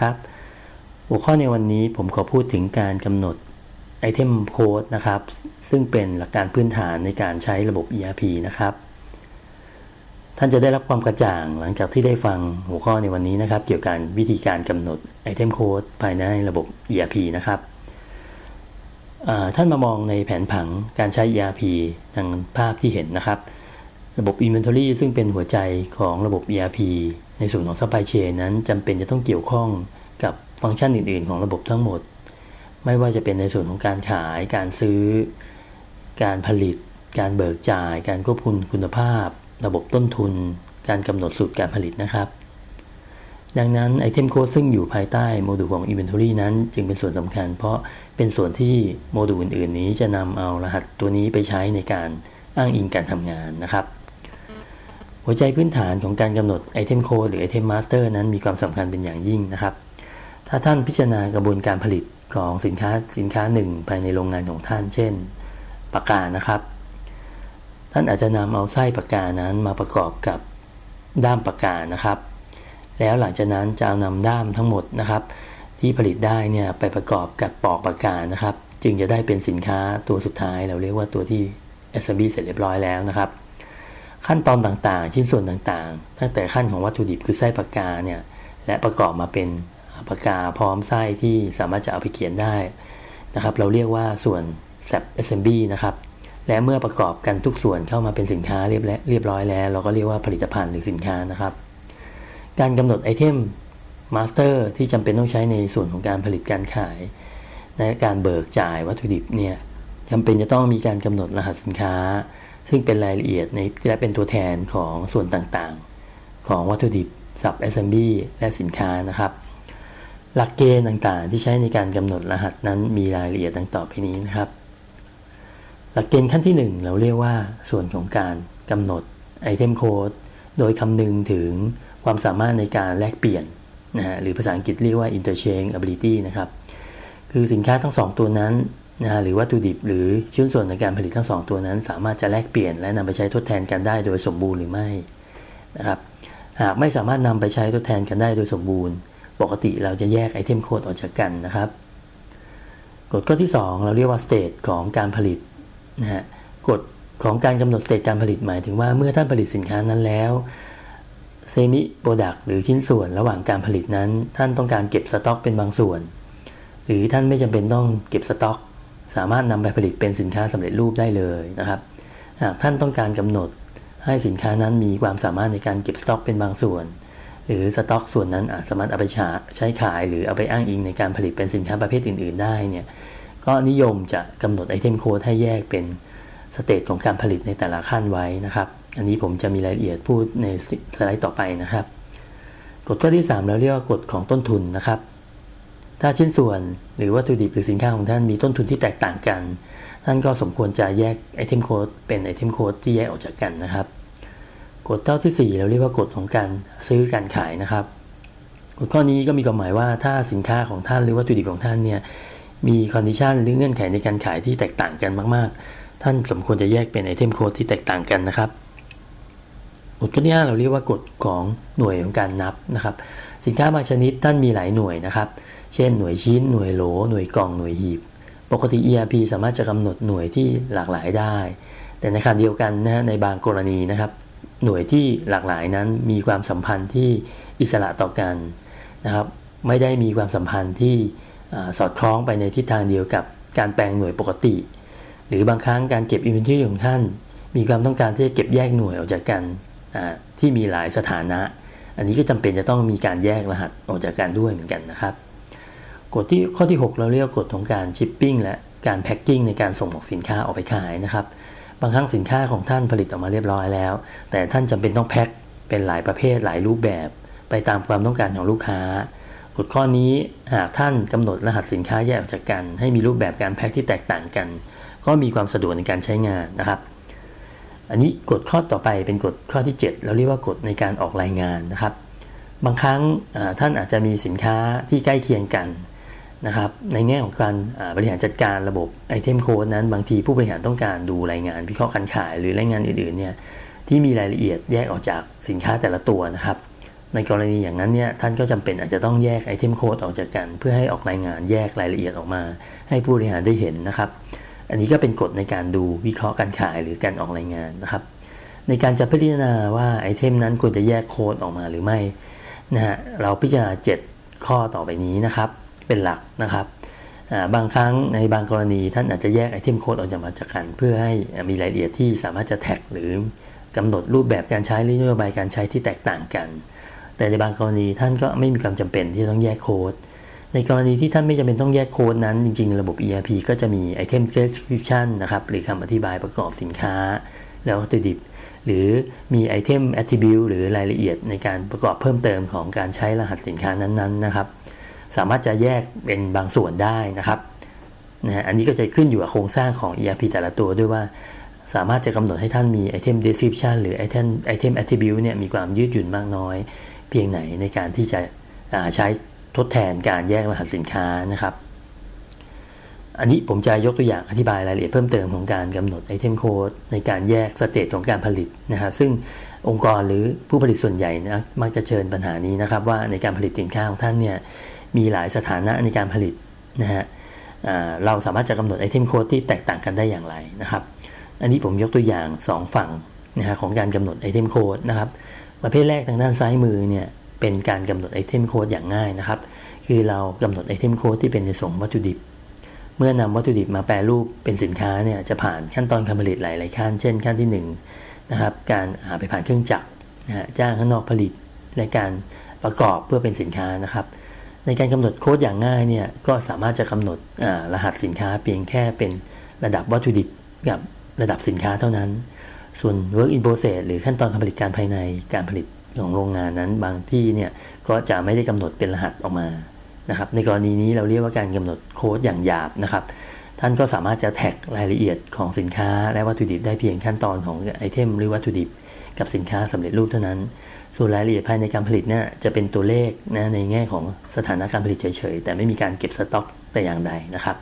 ครับหัวข้อในวันนี้ผมขอพูดถึงการกำหนดไอเทมโค้ดนะครับ ซึ่งเป็นหลักการพื้นฐานในการใช้ระบบ ERP นะครับ ท่านจะได้รับความกระจ่างหลังจากที่ได้ฟังหัวข้อในวันนี้นะครับ เกี่ยวกับวิธีการกำหนดไอเทมโค้ดภายในระบบ ERP นะครับท่านมามองในแผนผังการใช้ ERP ทางภาพที่เห็นนะครับ ระบบ Inventory ซึ่งเป็นหัวใจของระบบ ERP ในส่วนของ Supply Chain นั้นจำเป็นจะต้องเกี่ยวข้องกับฟังก์ชันอื่น ๆ ของระบบทั้งหมด ไม่ว่าจะเป็นในส่วนของการขาย การซื้อ การผลิต การเบิกจ่าย การควบคุมคุณภาพ ระบบต้นทุน การกำหนดสูตรการผลิตนะครับ ดังนั้นไอเทมโค้ดซึ่งอยู่ภายใต้โมดูลของ Inventory นั้น จึงเป็นส่วนสำคัญ เพราะเป็นส่วนที่โมดูลอื่น ๆ นี้จะนำเอารหัสตัวนี้ไปใช้ในการอ้างอิงการทำงานนะครับ หัวใจพื้นฐานของการกำหนดไอเทมโค้ดหรือไอเทมมาสเตอร์นั้นมีความสำคัญเป็นอย่างยิ่งนะครับ ถ้าท่านพิจารณากระบวนการผลิตของสินค้าสินค้าหนึ่งภายในโรงงานของท่าน เช่น ปากกานะครับ ท่านอาจจะนำเอาไส้ปากกานั้นมาประกอบกับด้ามปากกานะครับ แล้วหลังจากนั้นจะเอานำด้ามทั้งหมดนะครับ ที่ผลิตได้เนี่ยไปประกอบกับปอกปากกานะครับ จึงจะได้เป็นสินค้าตัวสุดท้ายเราเรียกว่าตัวที่ assembly เสร็จเรียบร้อยแล้วนะครับ ขั้นตอนต่างๆ ชิ้นส่วนต่างๆ ตั้งแต่ขั้นของวัตถุดิบคือไส้ปากกาเนี่ยและประกอบมาเป็นปากกาพร้อมไส้ที่สามารถจะเอาไปเขียนได้นะครับ เราเรียกว่าส่วน SAP SMB นะครับและเมื่อประกอบกันทุกส่วนเข้ามาเป็นสินค้าเรียบเรียบร้อยแล้ว เราก็เรียกว่าผลิตภัณฑ์หรือสินค้านะครับ การกำหนดไอเทมมาสเตอร์ที่จำเป็นต้องใช้ในส่วนของการผลิตการขาย ในการเบิกจ่ายวัตถุดิบเนี่ยจำเป็นจะต้องมีการกำหนดรหัสสินค้า ซึ่งเป็นรายละเอียดในและเป็นตัวแทนของส่วนต่างๆ ของวัตถุดิบ Sub Assembly และสินค้านะครับ หลักเกณฑ์ต่างๆ ที่ใช้ในการกำหนดรหัสนั้นมีรายละเอียดดังต่อไปนี้นะครับ หลักเกณฑ์ขั้นที่ 1 เราเรียกว่าส่วนของการกำหนดไอเทมโค้ดโดยคำนึงถึงความสามารถในการแลกเปลี่ยนนะฮะหรือภาษาอังกฤษเรียกว่า interchangeability นะครับ คือสินค้าทั้ง 2 ตัวนั้น นะหรือวัตถุดิบหรือชิ้นส่วนในการผลิตทั้ง2ตัวนั้น สามารถจะแลกเปลี่ยนและนำไปใช้ทดแทนกันได้โดยสมบูรณ์หรือไม่นะครับหากไม่สามารถนำไปใช้ทดแทนกันได้โดยสมบูรณ์ ปกติเราจะแยกไอเทมโค้ดออกจากกันนะครับกฎข้อที่ 2 เราเรียกว่า state ของการผลิตนะฮะกฎของการกำหนด state การผลิตหมายถึงว่าเมื่อท่านผลิตสินค้านั้นแล้วเซมิโปรดักหรือชิ้นส่วนระหว่างการผลิตนั้น ท่านต้องการเก็บสต็อกเป็นบางส่วน หรือท่านไม่จำเป็นต้องเก็บสต็อก สามารถนำไปผลิตเป็นสินค้าสำเร็จรูปได้เลยนะครับหากท่านต้องการกำหนดให้สินค้านั้นมีความสามารถในการเก็บสต็อกเป็นบางส่วน หรือสต็อกส่วนนั้นอาจสามารถเอาไปใช้ขาย หรือเอาไปอ้างอิงในการผลิตเป็นสินค้าประเภทอื่น ๆ ได้เนี่ยก็นิยมจะกำหนดไอเทมโค้ดให้แยกเป็นสเตจของการผลิตในแต่ละขั้นไว้นะครับ อันนี้ผมจะมีรายละเอียดพูดในสไลด์ต่อไปนะครับ กฎข้อที่ 3 เราเรียกว่ากฎของต้นทุนนะครับ ถ้าชิ้นส่วนหรือวัตถุดิบหรือสินค้าของท่านมีต้นทุนที่แตกต่างกัน ท่านก็สมควรจะแยกไอเทมโค้ดเป็นไอเทมโค้ดที่แยกออกจากกันนะครับ กฎข้อที่ 4 เราเรียกว่ากฎของการซื้อการขายนะครับ กฎข้อนี้ก็มีความหมายว่าถ้าสินค้าของท่านหรือวัตถุดิบของท่านเนี่ยมีคอนดิชันหรือเงื่อนไขในการขายที่แตกต่างกันมาก ๆ ท่านสมควรจะแยกเป็นไอเทมโค้ดที่แตกต่างกันนะครับกฎข้อที่5เราเรียกว่ากฎของหน่วยของการนับนะครับ สินค้าบางชนิดท่านมีหลายหน่วยนะครับ เช่นหน่วยชิ้น หน่วยโหล หน่วยกล่อง หน่วยหีบ ปกติ ERP สามารถจะกำหนดหน่วยที่หลากหลายได้ แต่ในขณะเดียวกันนะในบางกรณีนะครับ หน่วยที่หลากหลายนั้นมีความสัมพันธ์ที่อิสระต่อกันนะครับ ไม่ได้มีความสัมพันธ์ที่สอดคล้องไปในทิศทางเดียวกับการแปลงหน่วยปกติ หรือบางครั้งการเก็บอินเวนทรีของท่าน มีความต้องการที่จะเก็บแยกหน่วยออกจากกันที่มีหลายสถานะ อันนี้ก็จำเป็นจะต้องมีการแยกรหัสออกจากกันด้วยเหมือนกันนะครับ กฎที่ข้อที่ 6 เราเรียกกฎของการชิปปิ้งและการแพ็คกิ้งในการส่งออกสินค้าออกไปขายนะครับ บางครั้งสินค้าของท่านผลิตออกมาเรียบร้อยแล้ว แต่ท่านจำเป็นต้องแพ็คเป็นหลายประเภทหลายรูปแบบ ไปตามความต้องการของลูกค้ากฎข้อนี้หากท่านกำหนดรหัสสินค้าแยกออกจากกัน ให้มีรูปแบบการแพ็คที่แตกต่างกัน ก็มีความสะดวกในการใช้งานนะครับ อันนี้กฎข้อต่อไปเป็นกฎข้อที่ 7 เราเรียกว่ากฎในการออกรายงานนะครับ บางครั้งท่านอาจจะมีสินค้าที่ใกล้เคียงกัน นะครับในแง่ของการบริหารจัดการระบบไอเทมโค้ดนั้น บางทีผู้บริหารต้องการดูรายงานวิเคราะห์การขายหรือรายงานอื่นๆเนี่ยที่มีรายละเอียดแยกออกจากสินค้าแต่ละตัวนะครับ ในกรณีอย่างนั้นเนี่ยท่านก็จำเป็นอาจจะต้องแยกไอเทมโค้ดออกจากกัน เพื่อให้ออกรายงานแยกรายละเอียดออกมา ให้ผู้บริหารได้เห็นนะครับ อันนี้ก็เป็นกฎในการดูวิเคราะห์การขายหรือการออกรายงานนะครับ ในการจะพิจารณาว่าไอเทมนั้นควรจะแยกโค้ดออกมาหรือไม่นะฮะเราพิจารณา 7 ข้อต่อไปนี้นะครับ เป็นหลักนะครับบางครั้งในบางกรณีท่านอาจจะแยกไอเทมโค้ดออกจากมาจากกัน เพื่อให้มีรายละเอียดที่สามารถจะแท็กหรือกำหนดรูปแบบการใช้หรือนโยบายการใช้ที่แตกต่างกัน แต่ในบางกรณีท่านก็ไม่มีความจำเป็นที่ต้องแยกโค้ด ในกรณีที่ท่านไม่จำเป็นต้องแยกโค้ดนั้น จริง ๆ ระบบ ERP ก็จะมีไอเทม description นะครับหรือคำอธิบายประกอบสินค้า แล้ววัตถุดิบ หรือมีไอเทม attribute หรือรายละเอียดในการประกอบเพิ่มเติมของการใช้รหัสสินค้านั้นๆนะครับ สามารถจะแยกเป็นบางส่วนได้นะครับนะอันนี้ก็จะขึ้นอยู่กับโครงสร้างของ ERP แต่ละตัวด้วยว่าสามารถจะกำหนดให้ท่านมีไอเทม description หรือไอเทมไอเทม attribute เนี่ยมีความยืดหยุ่นมากน้อย เพียงไหนในการที่จะใช้ทดแทนการแยกรหัสสินค้านะครับ อันนี้ผมจะยกตัวอย่างอธิบายรายละเอียดเพิ่มเติมของการกำหนดไอเทมโค้ดในการแยกสเตจของการผลิตนะฮะซึ่งองค์กรหรือผู้ผลิตส่วนใหญ่นะมักจะเชิญปัญหานี้นะครับ ว่าในการผลิตสินค้าของท่านเนี่ย มีหลายสถานะในการผลิตนะฮะเราสามารถจะกำหนดไอเทมโค้ดที่แตกต่างกันได้อย่างไรนะครับ อันนี้ผมยกตัวอย่าง 2 ฝั่งนะฮะของการกำหนดไอเทมโค้ดนะครับประเภทแรกทางด้านซ้ายมือเนี่ยเป็นการกำหนดไอเทมโค้ดอย่างง่ายนะครับ คือเรากำหนดไอเทมโค้ดที่เป็นในส่งวัตถุดิบ เมื่อนำวัตถุดิบมาแปรรูปเป็นสินค้าเนี่ยจะผ่านขั้นตอนการผลิตหลาย ๆ ขั้น เช่นขั้นที่1นะครับการาไปผ่านเครื่องจักรนะฮะจ้างข้างนอกผลิตและการประกอบเพื่อเป็นสินค้านะครับ ในการกำหนดโค้ดอย่างง่ายเนี่ยก็สามารถจะกำหนดรหัสสินค้าเพียงแค่เป็นระดับวัตถุดิบกับระดับสินค้าเท่านั้น ส่วน work in process หรือขั้นตอนการผลิตการภายในการผลิตของโรงงานนั้น บางที่เนี่ยก็จะไม่ได้กำหนดเป็นรหัสออกมานะครับในกรณีนี้เราเรียกว่าการกำหนดโค้ดอย่างหยาบนะครับ ท่านก็สามารถจะแท็กรายละเอียดของสินค้าและวัตถุดิบได้เพียงขั้นตอนของไอเทมหรือวัตถุดิบ กับสินค้าสำเร็จรูปเท่านั้น ส่วนรายละเอียดภายในการผลิตเนี่ยจะเป็นตัวเลขนะในแง่ของสถานะการผลิตเฉยๆ แต่ไม่มีการเก็บสต็อกแต่อย่างใดนะครับ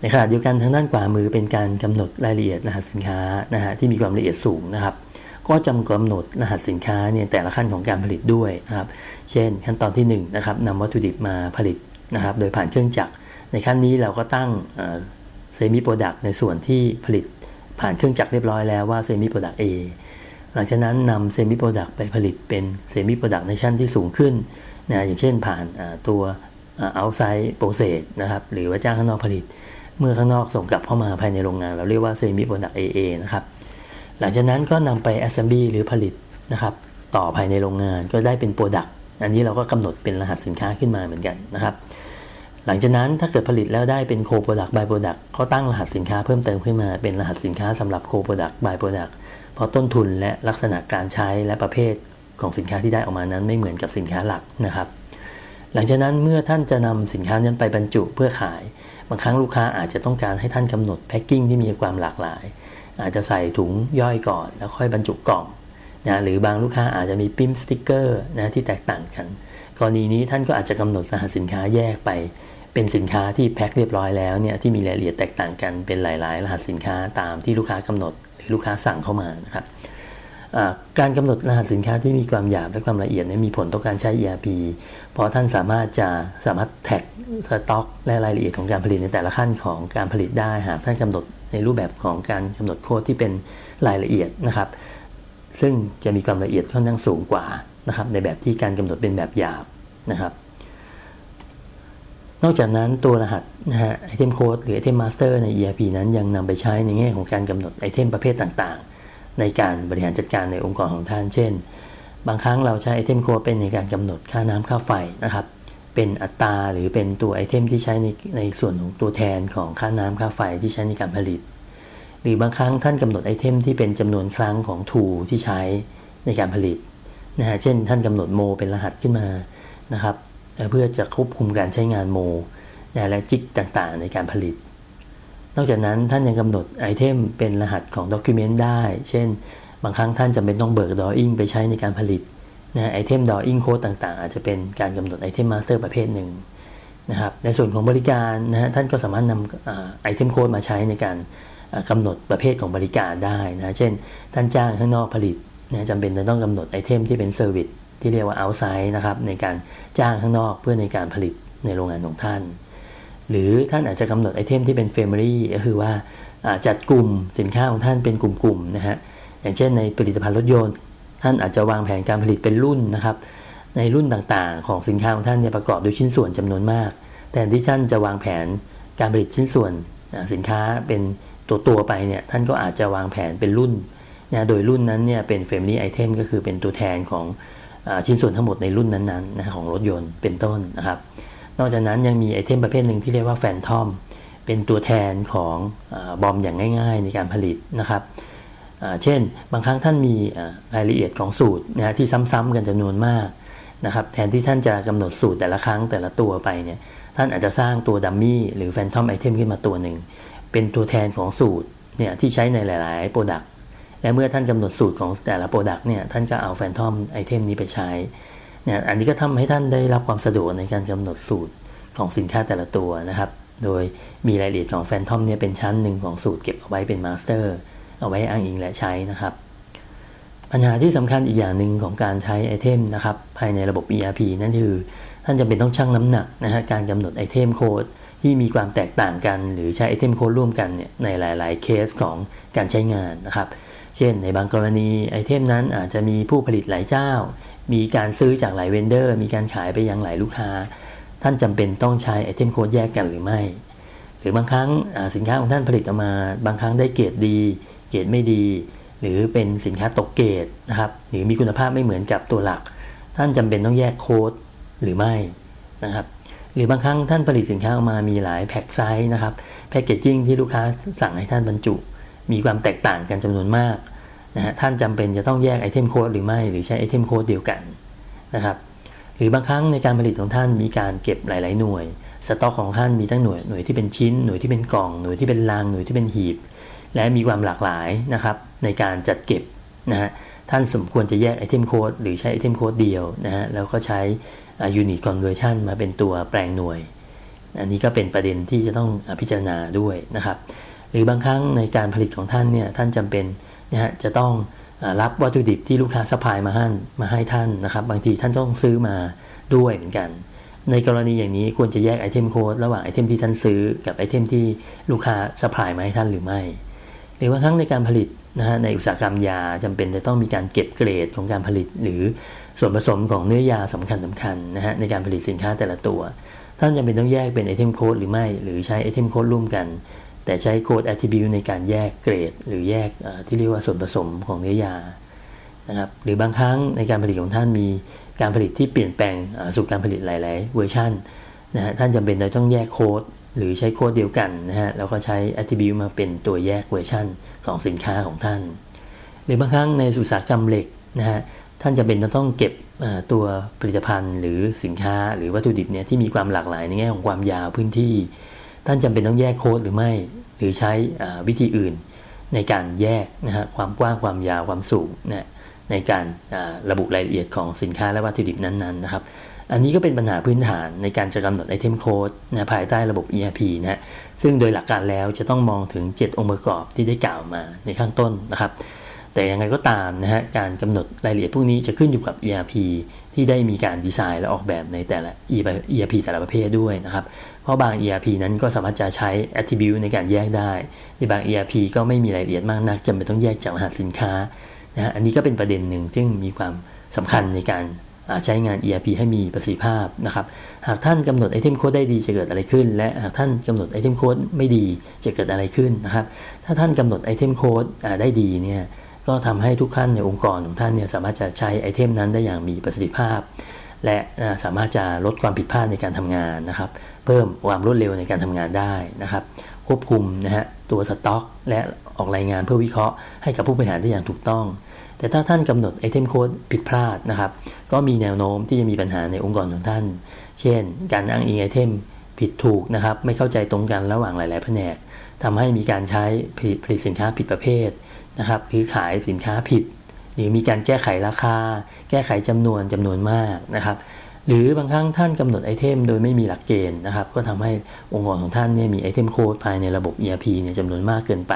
ในขณะเดียวกันทางด้านขวามือเป็นการกำหนดรายละเอียดรหัสสินค้านะฮะที่มีความละเอียดสูงนะครับ ก็จำกำหนดรหัสสินค้าเนี่ยแต่ละขั้นของการผลิตด้วยนะครับ เช่น ขั้นตอนที่1นะครับนำวัตถุดิบมาผลิตนะครับโดยผ่านเครื่องจักร ในขั้นนี้เราก็ตั้งเซมิโปรดักต์ในส่วนที่ผลิตผ่านเครื่องจักรเรียบร้อยแล้วว่าเซมิโปรดักต์ A หลังจากนั้นนำเซมิโปรดักต์ไปผลิตเป็นเซมิโปรดักต์ในชั้นที่สูงขึ้นนะอย่างเช่นผ่านตัวเอาไซด์โปรเซสนะครับหรือว่าจ้างข้างนอกผลิต เมื่อข้างนอกส่งกลับเข้ามาภายในโรงงาน เราเรียกว่าเซมิโปรดักต์ AA นะครับหลังจากนั้นก็นำไป assembly หรือผลิตนะครับต่อภายในโรงงานก็ได้เป็นโปรดักต์อันนี้เราก็กำหนดเป็นรหัสสินค้าขึ้นมาเหมือนกันนะครับหลังจากนั้นถ้าเกิดผลิตแล้วได้เป็นโคโปรดักต์บายโปรดักต์ก็ตั้งรหัสสินค้าเพิ่มเติมขึ้นมาเป็นรหัสสินค้าสำหรับโคโปรดักต์บายโปรดักต์ เพราะต้นทุนและลักษณะการใช้และประเภทของสินค้าที่ได้ออกมานั้นไม่เหมือนกับสินค้าหลักนะครับ หลังจากนั้นเมื่อท่านจะนำสินค้านั้นไปบรรจุเพื่อขาย บางครั้งลูกค้าอาจจะต้องการให้ท่านกำหนดแพ็กกิ้งที่มีความหลากหลาย อาจจะใส่ถุงย่อยก่อน แล้วค่อยบรรจุกล่องนะหรือบางลูกค้าอาจจะมีปิ้มสติกเกอร์นะที่แตกต่างกัน กรณีนี้ท่านก็อาจจะกำหนดรหัสสินค้าแยกไป เป็นสินค้าที่แพ็คเรียบร้อยแล้วเนี่ยที่มีรายละเอียดแตกต่างกันเป็นหลาย ๆ รหัสสินค้าตามที่ลูกค้ากำหนด ลูกค้าสั่งเข้ามานะครับการกำหนดรหัสสินค้าที่มีความหยาบและความละเอียดมีผลต่อการใช้ ERP เพราะท่านสามารถจะสามารถแท็กสต็อกและรายละเอียดของการผลิตในแต่ละขั้นของการผลิตได้หากท่านกำหนดในรูปแบบของการกำหนดโค้ดที่เป็นรายละเอียดนะครับ ซึ่งจะมีความละเอียดค่อนข้างสูงกว่านะครับในแบบที่การกำหนดเป็นแบบหยาบนะครับ นอกจากนั้นตัวรหัสนะฮะไอเทมโค้ดหรือไอเทมมาสเตอร์ใน ERP นั้นยังนำไปใช้ในแง่ของการกำหนดไอเทมประเภทต่างๆ ในการบริหารจัดการในองค์กรของท่าน เช่น บางครั้งเราใช้ไอเทมโค้ดเป็นในการกำหนดค่าน้ำค่าไฟนะครับเป็นอัตราหรือเป็นตัวไอเทมที่ใช้ในในส่วนของตัวแทนของค่าน้ำค่าไฟที่ใช้ในการผลิต หรือบางครั้งท่านกำหนดไอเทมที่เป็นจำนวนครั้งของทูที่ใช้ในการผลิตนะฮะเช่น ท่านกำหนดโมเป็นรหัสขึ้นมานะครับ เพื่อจะควบคุมการใช้งานโมและจิกต่างๆ ในการผลิต นอกจากนั้นท่านยังกำหนดไอเทมเป็นรหัสของด็อกิเมนต์ได้ เช่น บางครั้งท่านจำเป็นต้องเบิกดออิ่งไปใช้ในการผลิตนะไอเทมดออิงโค้ดต่างๆ อาจจะเป็นการกำหนดไอเทมมาสเตอร์ประเภทหนึ่งนะครับในส่วนของบริการนะฮะท่านก็สามารถนำไอเทมโค้ดมาใช้ในการกำหนดประเภทของบริการได้นะเช่น ท่านจ้างข้างนอกผลิตนะจำเป็นจะต้องกำหนดไอเทมที่เป็นเซอร์วิส ที่เรียกว่า outside นะครับในการจ้างข้างนอกเพื่อในการผลิตในโรงงานของท่าน หรือท่านอาจจะกำหนดไอเทมที่เป็น family ก็คือว่าจัดกลุ่มสินค้าของท่านเป็นกลุ่มๆนะฮะอย่างเช่นในผลิตภัณฑ์รถยนต์ ท่านอาจจะวางแผนการผลิตเป็นรุ่นนะครับในรุ่นต่างๆ ของสินค้าของท่านเนี่ยประกอบด้วยชิ้นส่วนจำนวนมาก แต่ที่ท่านจะวางแผนการผลิตชิ้นส่วนสินค้าเป็นตัวตัวไปเนี่ยท่านก็อาจจะวางแผนเป็นรุ่นนะโดยรุ่นนั้นเนี่ยเป็น family item ก็คือเป็นตัวแทนของ ชิ้นส่วนทั้งหมดในรุ่นนั้นๆนะของรถยนต์เป็นต้นนะครับ นอกจากนั้นยังมีไอเทมประเภทหนึ่งที่เรียกว่าแฟนทอมเป็นตัวแทนของอบอมอย่างง่าย ๆ ในการผลิตนะครับเช่น บางครั้งท่านมีรายละเอียดของสูตรนะที่ซ้ำๆกันจำนวนมากนะครับแทนที่ท่านจะกำหนดสูตรแต่ละครั้งแต่ละตัวไปเนี่ยท่านอาจจะสร้างตัวดัมมี่หรือแฟนทอมไอเทมขึ้นมาตัวหนึ่ง เป็นตัวแทนของสูตรเนี่ยที่ใช้ในหลาย ๆ โปรดักต์ และเมื่อท่านกำหนดสูตรของแต่ละโปรดักต์เนี่ยท่านก็เอาแฟนทอมไอเทมนี้ไปใช้เนี่ยอันนี้ก็ทำให้ท่านได้รับความสะดวกในการกำหนดสูตรของสินค้าแต่ละตัวนะครับ โดยมีรายละเอียดของแฟนทอมเนี่ยเป็นชั้นหนึ่งของสูตรเก็บเอาไว้เป็นมาสเตอร์เอาไว้อ้างอิงและใช้นะครับ ปัญหาที่สำคัญอีกอย่างหนึ่งของการใช้ไอเทมนะครับภายในระบบ ERP นั่นคือท่านจะเป็นต้องชั่งน้ำหนักนะฮะการกำหนดไอเทมโค้ดที่มีความแตกต่างกัน หรือใช้ไอเทมโค้ดร่วมกันเนี่ยในหลาย ๆ เคสของการใช้งานนะครับ เช่น ในบางกรณีไอเทมนั้นอาจจะมีผู้ผลิตหลายเจ้า มีการซื้อจากหลายเวนเดอร์ มีการขายไปยังหลายลูกค้า ท่านจำเป็นต้องใช้ไอเทมโค้ดแยกกันหรือไม่ หรือบางครั้งสินค้าของท่านผลิตออกมา บางครั้งได้เกรดดี เกรดไม่ดี หรือเป็นสินค้าตกเกรดนะครับ หรือมีคุณภาพไม่เหมือนกับตัวหลัก ท่านจำเป็นต้องแยกโค้ดหรือไม่นะครับหรือบางครั้งท่านผลิตสินค้าออกมามีหลายแพ็กไซส์นะครับแพ็กเกจจิ้งที่ลูกค้าสั่งให้ท่านบรรจุ มีความแตกต่างกันจำนวนมากนะฮะท่านจำเป็นจะต้องแยกไอเทมโค้ดหรือไม่หรือใช้ไอเทมโค้ดเดียวกันนะครับหรือบางครั้งในการผลิตของท่านมีการเก็บหลาย ๆ หน่วย สต็อกของท่านมีทั้งหน่วยหน่วยที่เป็นชิ้น หน่วยที่เป็นกล่องหน่วยที่เป็นลังหน่วยที่เป็นหีบ และมีความหลากหลายนะครับในการจัดเก็บนะฮะท่านสมควรจะแยกไอเทมโค้ดหรือใช้ไอเทมโค้ดเดียวนะฮะแล้วก็ใช้ยูนิตคอนเวอร์ชันมาเป็นตัวแปลงหน่วย อันนี้ก็เป็นประเด็นที่จะต้องพิจารณาด้วยนะครับ หรือบางครั้งในการผลิตของท่านเนี่ยท่านจำเป็นนะฮะจะต้องรับวัตถุดิบที่ลูกค้าสปายมาให้มาให้ท่านนะครับ บางทีท่านต้องซื้อมาด้วยเหมือนกัน ในกรณีอย่างนี้ควรจะแยกไอเทมโค้ดระหว่างไอเทมที่ท่านซื้อกับไอเทมที่ลูกค้าสปายมาให้ท่านหรือไม่ หรือว่าทั้งในการผลิตนะฮะในอุตสาหกรรมยาจำเป็นจะต้องมีการเก็บเกรดของการผลิต หรือส่วนผสมของเนื้อยาสำคัญสำคัญนะฮะในการผลิตสินค้าแต่ละตัว ท่านจำเป็นต้องแยกเป็นไอเทมโค้ดหรือไม่ หรือใช้ไอเทมโค้ดร่วมกัน แต่ใช้โค้ดแอตทิบิวในการแยกเกรด หรือแยกที่เรียกว่าส่วนผสมของเนื้อยานะครับหรือบางครั้งในการผลิตของท่านมีการผลิตที่เปลี่ยนแปลงสู่การผลิตหลาย ๆ เวอร์ชันนะฮะท่านจำเป็นต้องแยกโค้ด หรือใช้โค้ดเดียวกันนะฮะแล้วก็ใช้ attribute มาเป็นตัวแยกเวอร์ชันของสินค้าของท่าน หรือบางครั้งในอุตสาหกรรมเหล็กนะฮะท่านจะเป็นจะต้องเก็บตัวผลิตภัณฑ์ หรือสินค้าหรือวัตถุดิบเนี่ยที่มีความหลากหลายในแง่ของความยาวพื้นที่ ท่านจำเป็นต้องแยกโค้ดหรือไม่ หรือใช้วิธีอื่น ในการแยกนะฮะความกว้างความยาวความสูงนะในการระบุรายละเอียดของสินค้าและวัตถุดิบนั้นๆนะครับ อันนี้ก็เป็นปัญหาพื้นฐานในการจะกำหนดไอเทมโค้ดนะภายใต้ระบบ ERP นะซึ่งโดยหลักการแล้วจะต้องมองถึง 7 องค์ประกอบที่ได้กล่าวมาในข้างต้นนะครับ แต่ยังไงก็ตามนะฮะการกำหนดรายละเอียดพวกนี้จะขึ้นอยู่กับ ERP ที่ได้มีการดีไซน์และออกแบบในแต่ละ ERP แต่ละประเภทด้วยนะครับ เพราะบาง ERP นั้นก็สามารถจะใช้ attribute ในการแยกได้ ในบาง ERP ก็ไม่มีรายละเอียดมากนักจำเป็นต้องแยกจากรหัสสินค้านะฮะอันนี้ก็เป็นประเด็นหนึ่งซึ่งมีความสำคัญในการใช้งาน ERP ให้มีประสิทธิภาพนะครับ หากท่านกำหนดไอเทมโค้ดได้ดีจะเกิดอะไรขึ้น และหากท่านกำหนดไอเทมโค้ดไม่ดีจะเกิดอะไรขึ้นนะครับ ถ้าท่านกำหนดไอเทมโค้ดได้ดีเนี่ยก็ทำให้ทุกท่านในองค์กรของท่านเนี่ยสามารถจะใช้ไอเทมนั้นได้อย่างมีประสิทธิภาพ และสามารถจะลดความผิดพลาดในการทำงานนะครับ เพิ่มความรวดเร็วในการทำงานได้นะครับ ควบคุมนะฮะตัวสต็อก และออกรายงานเพื่อวิเคราะห์ให้กับผู้บริหารได้อย่างถูกต้อง แต่ถ้าท่านกำหนดไอเทมโค้ดผิดพลาดนะครับ ก็มีแนวโน้มที่จะมีปัญหาในองค์กรของท่าน เช่น การอ้างอิงไอเทมผิดถูกนะครับ ไม่เข้าใจตรงกันระหว่างหลาย ๆ แผนกทำให้มีการใช้ผลิตสินค้าผิดประเภทนะครับหรือขายสินค้าผิด หรือมีการแก้ไขราคา แก้ไขจำนวนจำนวนมากนะครับ หรือบางครั้งท่านกำหนดไอเทมโดยไม่มีหลักเกณฑ์นะครับ ก็ทำให้องค์กรของท่านเนี่ยมีไอเทมโค้ดภายในระบบ ERP เนี่ยจำนวนมากเกินไป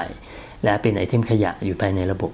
และเป็นไอเทมขยะอยู่ภายในระบบ